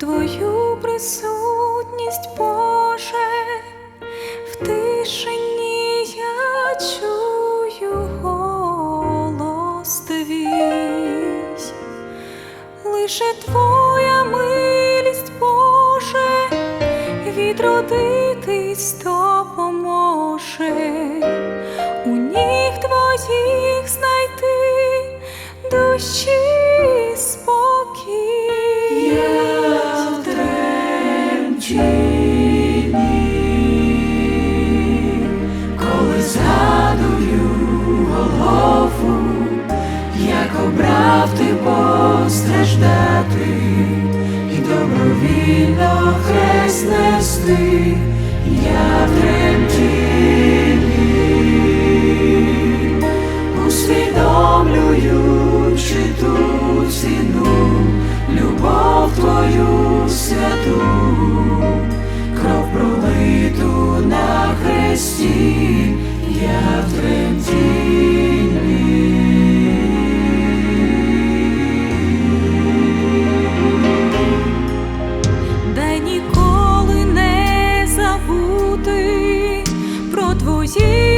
твою присутність, Боже, в тишині я чую голос твій, лише твоя милість, Боже, відродитись то поможе, у ніг твоїх знайти душі. Постраждати і добровільно хрест нести, я в 呼吸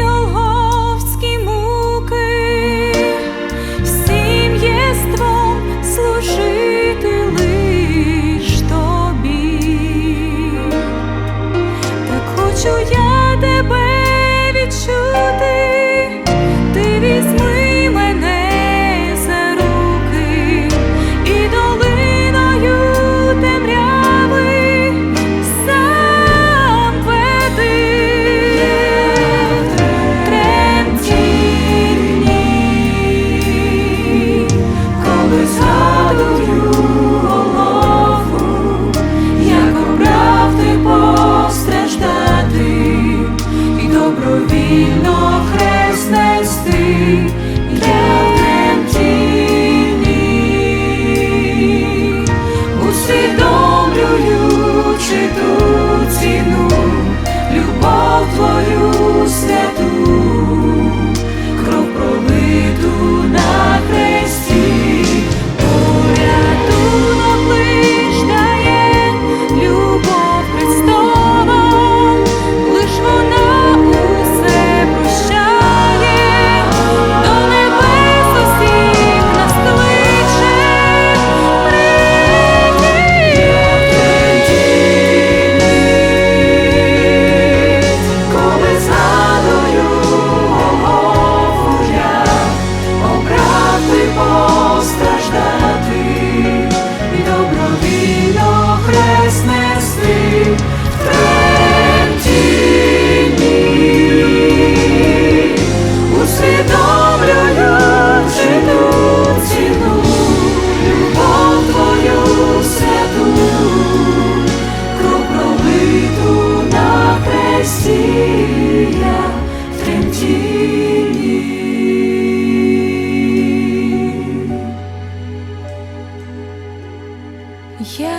Yeah.